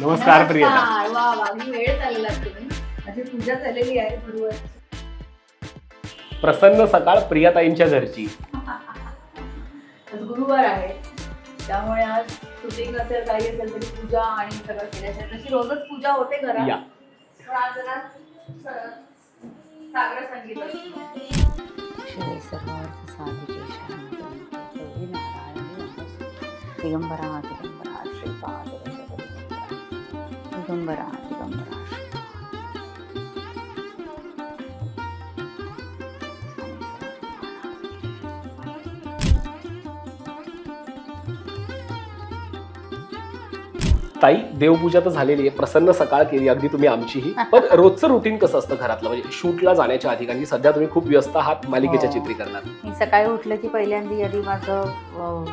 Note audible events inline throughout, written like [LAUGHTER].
नमस्कार प्रियता. नमस्कार. वा वा मी वेळ चालला तुम्ही माझी पूजा झालेली आहे प्रसन्न सकाळ प्रियाताईंच्या घरची. [LAUGHS] आज गुरुवार आहे. त्यामुळे आज शूटिंग असेल काही असेल तरी पूजा आणि सगळं केल्याशिवाय. तशी रोजच पूजा होते घरात. या. पण आज जरा स- सागर संगीत दिगंबरा दिगंबरा श्रीपाद. दिगंबरा दिगंबरा ताई देवपूजा तर झालेली आहे. प्रसन्न सकाळ केली. अगदी तुम्ही आमचीही. पण [LAUGHS] रोजचं रुटीन कसं असतं घरातलं? म्हणजे शूटला जाण्याच्या आधी कारण की सध्या तुम्ही खूप व्यस्त आहात मालिकेच्या हो. चित्रीकरणात मी सकाळी उठलं की पहिल्यांदा आधी माझं अ,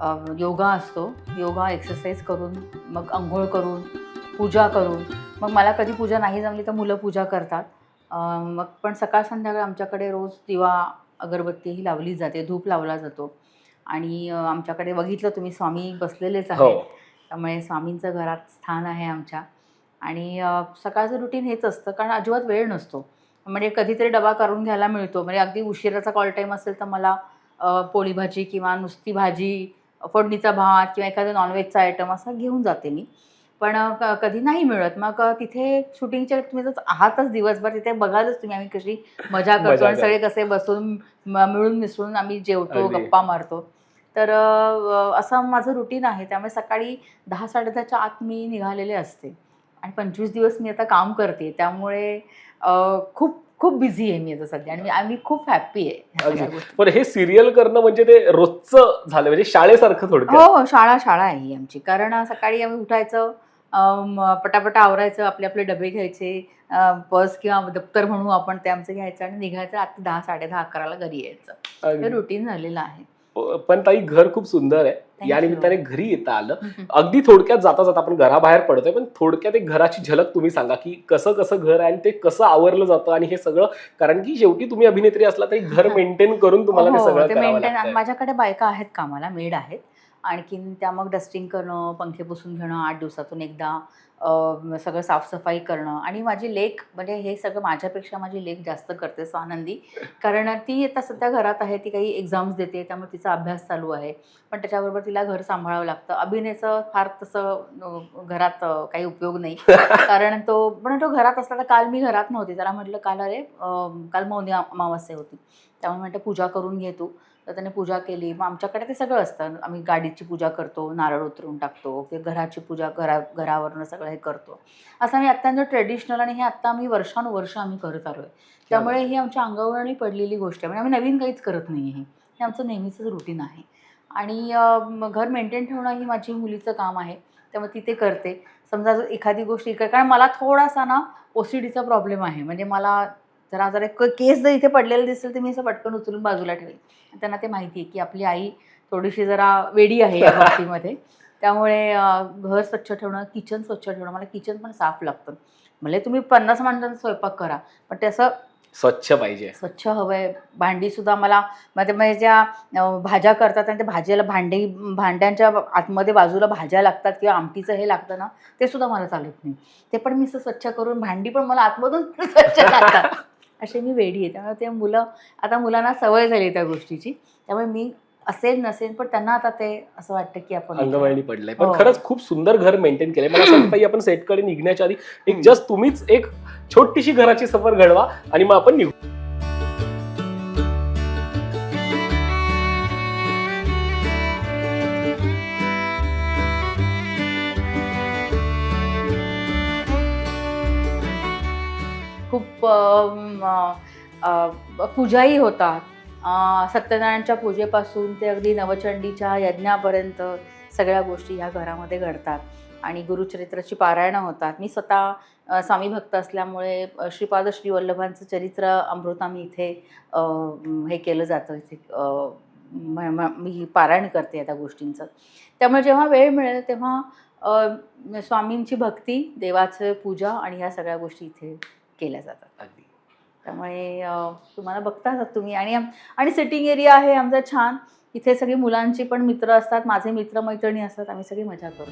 अ, योगा असतो. योगा एक्सरसाइज करून मग आंघोळ करून पूजा करून. मग मला कधी पूजा नाही जमली तर मुलं पूजा करतात. मग पण सकाळ संध्याकाळ आमच्याकडे रोज दिवा अगरबत्ती ही लावली जाते धूप लावला जातो. आणि आमच्याकडे बघितलं तुम्ही स्वामी बसलेलेच हो. आहेत त्यामुळे स्वामींचं घरात स्थान आहे आमच्या. आणि सकाळचं रुटीन हेच असतं कारण अजिबात वेळ नसतो. म्हणजे कधीतरी डबा करून घ्यायला मिळतो. म्हणजे अगदी उशिराचा कॉल टाईम असेल तर मला पोळी भाजी किंवा नुसती भाजी फोडणीचा भात किंवा एखादं नॉनव्हेजचा आयटम असं घेऊन जाते मी. पण कधी नाही मिळत. मग तिथे शूटिंगच्या तुम्ही जर आहातच दिवसभर तिथे बघालच तुम्ही आम्ही कशी मजा करतो आणि सगळे कसे बसून मिळून मिसळून आम्ही जेवतो. गप्पा मारतो. तर असं माझं रुटीन आहे. त्यामुळे सकाळी दहा साडेदहाच्या आत मी निघालेले असते. आणि पंचवीस दिवस मी आता काम करते. त्यामुळे खूप खूप बिझी आहे मी आता सध्या. आणि मी- आम्ही खूप हॅप्पी आहे. पण हे सिरियल करणं म्हणजे ते रोजचं झालं. म्हणजे शाळेसारखं थोडक्यात. हो हो. शाळा शाळा आहे आमची. कारण सकाळी आम्ही उठायचं पटापटा आवरायचं आपले आपले डबे घ्यायचे बस किंवा दप्तर म्हणून आपण ते आमचं घ्यायचं आणि निघायचं आता दहा साडे दहा अकराला घरी यायचं हे. रुटीन झालेलं आहे पण ताई घर खूप सुंदर आहे या. निमित्ताने घरी येता आलं [LAUGHS] अगदी थोडक्यात जाता जाता आपण घराबाहेर पडतोय पण थोडक्यात एक घराची झलक तुम्ही सांगा की कसं कसं घर आहे आणि ते कसं आवरलं जातं आणि हे सगळं कारण की शेवटी तुम्ही अभिनेत्री असला तरी घर [LAUGHS] मेंटेन करून तुम्हाला ते हो, सगळं. माझ्याकडे बायका आहेत कामाला मेड आहेत आणखीन त्या मग डस्टिंग करणं पंखे पुसून घेणं आठ दिवसातून एकदा. सगळं साफसफाई करणं. आणि माझी लेख म्हणजे हे सगळं माझ्यापेक्षा माझी लेख जास्त करते आनंदी कारण ती आता सध्या घरात आहे ती काही एक्झाम्स देते त्यामुळे तिचा अभ्यास चालू आहे. पण त्याच्याबरोबर तिला घर सांभाळावं लागतं. अभिनयचं फार तसं घरात काही उपयोग नाही. [LAUGHS] कारण तो पण तो घरात असला तर काल मी घरात नव्हते. त्याला म्हटलं काल अरे काल मौनी अमावस्या होती. त्यामुळे म्हटलं पूजा करून घे तू. तर त्याने पूजा केली. मग आमच्याकडे ते सगळं असतं. आम्ही गाडीची पूजा करतो नारळ उतरून टाकतो की घराची पूजा घरा घरावरनं सगळं हे करतो. असं आम्ही अत्यंत ट्रेडिशनल आणि हे आत्ता आम्ही वर्षानुवर्ष आम्ही करत आलो आहे त्यामुळे ही आमच्या अंगावरणी पडलेली गोष्ट आहे. म्हणजे आम्ही नवीन काहीच करत नाही आहे हे आमचं नेहमीचंच रुटीन आहे. आणि घर मेंटेन ठेवणं ही माझी मुलीचं काम आहे. त्यामुळे ती ते करते. समजा एखादी गोष्ट इकडे कारण मला थोडासा ना ओ सी डीचा प्रॉब्लेम आहे. म्हणजे मला जरा जरा एक केस जर इथे पडलेलं दिसेल तर मी असं पटकन उचलून बाजूला ठेवेल. त्यांना ते माहिती आहे की आपली आई थोडीशी जरा वेडी आहे या [LAUGHS] बाबतीमध्ये. त्यामुळे घर स्वच्छ ठेवणं किचन स्वच्छ ठेवणं मला किचन पण साफ लागतं. भले तुम्ही पन्नास माणसांचा स्वयंपाक करा पण ते असं स्वच्छ पाहिजे. स्वच्छ हवं आहे भांडीसुद्धा मला म्हणजे म्हणजे ज्या भाज्या करतात आणि त्या भाज्याला भांडी भांड्यांच्या आतमध्ये बाजूला भाज्या लागतात किंवा आमटीचं हे लागतं ना ते सुद्धा मला चालत नाही. ते पण मी असं स्वच्छ करून भांडी पण मला आतमधून [LAUGHS] स्वच्छ लागतात. असे मी वेडी आहे. त्यामुळे ते मुलं आता मुलांना सवय झाली त्या गोष्टीची. त्यामुळे मी असेल नसेल पण त्यांना आता ते असं वाटतं की आपण अंगवळणी पडलंय. पण हो. खरंच खूप सुंदर घर मेंटेन केलंय. मला असं वाटतं, ताई आपण सेटकडे निघण्याच्या आधी एक जस्ट तुम्हीच एक छोटीशी घराची सफर घडवा आणि मग आपण निघू. खूप अम, अ, अ, पूजाही होतात सत्यनारायणच्या पूजेपासून ते अगदी नवचंडीच्या यज्ञापर्यंत सगळ्या गोष्टी ह्या घरामध्ये घडतात. आणि गुरुचरित्राची पारायणं होतात. मी स्वतः स्वामी भक्त असल्यामुळे अ, श्रीपाद श्रीवल्लभांचं चरित्र अमृता मी इथे हे केलं जातं. इथे म- मी पारायण करते त्या गोष्टींचं. त्यामुळे जेव्हा वेळ मिळेल तेव्हा स्वामींची भक्ती देवाचं पूजा आणि ह्या सगळ्या गोष्टी इथे केल्या जातात. अगदी. इथे सगळी मुलांची पण मित्र असतात माझे मित्र मैत्रिणी असतात आम्ही सगळी मजा करतो.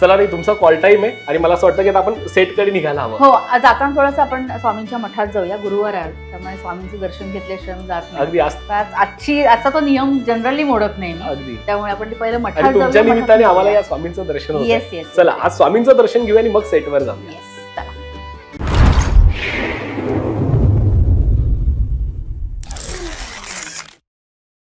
चला नाही तुमचा कॉल टाइम आहे आणि मला असं वाटतं की आता आपण सेटकडे निघायला हवं. हो जाताना थोडंसं आपण स्वामींच्या मठात जाऊया गुरुवार आहे त्यामुळे स्वामींचं दर्शन घेतल्याशिवाय जात नाही. अगदी आजची आजचा तो नियम जनरली मोडत नाही. अगदी. त्यामुळे आपण ते पहिलं आणि मठात तुमच्या निमित्ताने आम्हाला या स्वामींचं दर्शन येस येस चला आज स्वामींचं दर्शन घेऊया आणि मग सेटवर जाऊया.